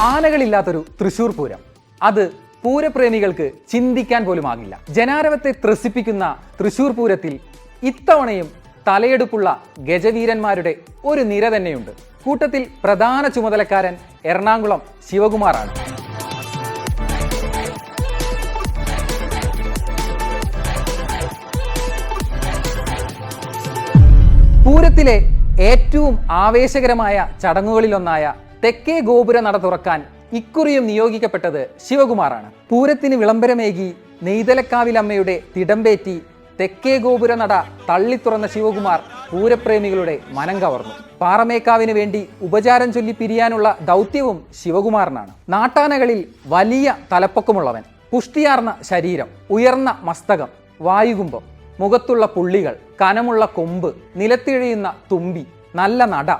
ആനകളില്ലാത്തൊരു തൃശൂർ പൂരം. അത് പൂരപ്രേമികൾക്ക് ചിന്തിക്കാൻ പോലും ആകില്ല. ജനാരവത്തെ ത്രസിപ്പിക്കുന്ന തൃശൂർ പൂരത്തിൽ ഇത്തവണയും തലയെടുപ്പുള്ള ഗജവീരന്മാരുടെ ഒരു നിര തന്നെയുണ്ട്. കൂട്ടത്തിൽ പ്രധാന ചുമതലക്കാരൻ എറണാകുളം ശിവകുമാറാണ്. പൂരത്തിലെ ഏറ്റവും ആവേശകരമായ ചടങ്ങുകളിലൊന്നായ തെക്കേ ഗോപുര നട തുറക്കാൻ ഇക്കുറിയും നിയോഗിക്കപ്പെട്ടത് ശിവകുമാറാണ്. പൂരത്തിന് വിളംബരമേകി നെയ്തലക്കാവിലമ്മയുടെ തിടമ്പേറ്റി തെക്കേ ഗോപുര നട തള്ളിത്തുറന്ന ശിവകുമാർ പൂരപ്രേമികളുടെ മനം കവർന്നു. പാറമേക്കാവിന് വേണ്ടി ഉപചാരം ചൊല്ലി പിരിയാനുള്ള ദൗത്യവും ശിവകുമാറിനാണ്. നാട്ടാനകളിൽ വലിയ തലപ്പൊക്കമുള്ളവൻ പുഷ്ടിയാർന്ന ശരീരം ഉയർന്ന മസ്തകം വായുകുംഭം മുഖത്തുള്ള പുള്ളികൾ കനമുള്ള കൊമ്പ് നിലത്തിഴിയുന്ന തുമ്പി നല്ല നട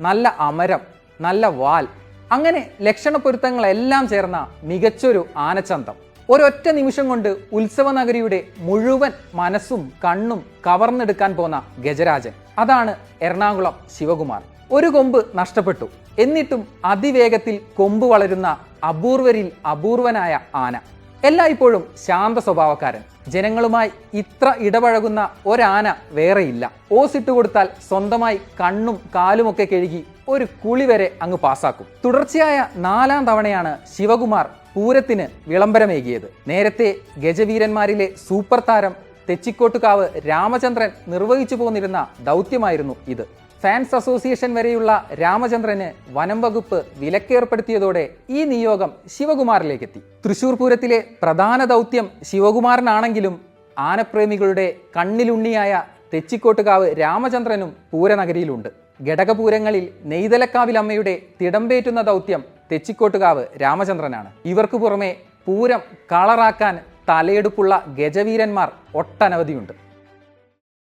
നല്ല അമരം നല്ല വാൽ. അങ്ങനെ ലക്ഷണപ്പൊരുത്തങ്ങളെല്ലാം ചേർന്ന മികച്ചൊരു ആനച്ചന്തം. ഒരൊറ്റ നിമിഷം കൊണ്ട് ഉത്സവ നഗരിയുടെ മുഴുവൻ മനസ്സും കണ്ണും കവർന്നെടുക്കാൻ പോന്ന ഗജരാജൻ. അതാണ് എറണാകുളം ശിവകുമാർ. ഒരു കൊമ്പ് നഷ്ടപ്പെട്ടു. എന്നിട്ടും അതിവേഗത്തിൽ കൊമ്പ് വളരുന്ന അപൂർവരിൽ അപൂർവനായ ആന. എല്ലായ്പ്പോഴും ശാന്ത സ്വഭാവക്കാരൻ. ജനങ്ങളുമായി ഇത്ര ഇടപഴകുന്ന ഒരാന വേറെയില്ല. ഓസിട്ട് കൊടുത്താൽ സ്വന്തമായി കണ്ണും കാലുമൊക്കെ കഴുകി ഒരു കുളി വരെ അങ്ങ് പാസാക്കും. തുടർച്ചയായ നാലാം തവണയാണ് ശിവകുമാർ പൂരത്തിന് വിളംബരമേകിയത്. നേരത്തെ ഗജവീരന്മാരിലെ സൂപ്പർ താരം തെച്ചിക്കോട്ടുകാവ് രാമചന്ദ്രൻ നിർവഹിച്ചു പോന്നിരുന്ന ദൗത്യമായിരുന്നു ഇത്. ഫാൻസ് അസോസിയേഷൻ വരെയുള്ള രാമചന്ദ്രന് വനം വകുപ്പ് വിലക്കേർപ്പെടുത്തിയതോടെ ഈ നിയോഗം ശിവകുമാറിലേക്കെത്തി. തൃശൂർ പൂരത്തിലെ പ്രധാന ദൗത്യം ശിവകുമാറിനാണെങ്കിലും ആനപ്രേമികളുടെ കണ്ണിലുണ്ണിയായ തെച്ചിക്കോട്ടുകാവ് രാമചന്ദ്രനും പൂരനഗരിയിലുണ്ട്. ഘടകപൂരങ്ങളിൽ നെയ്തലക്കാവിലമ്മയുടെ തിടമ്പേറ്റുന്ന ദൗത്യം തെച്ചിക്കോട്ടുകാവ് രാമചന്ദ്രനാണ്. ഇവർക്ക് പുറമെ പൂരം കളറാക്കാൻ തലയെടുപ്പുള്ള ഗജവീരന്മാർ ഒട്ടനവധിയുണ്ട്.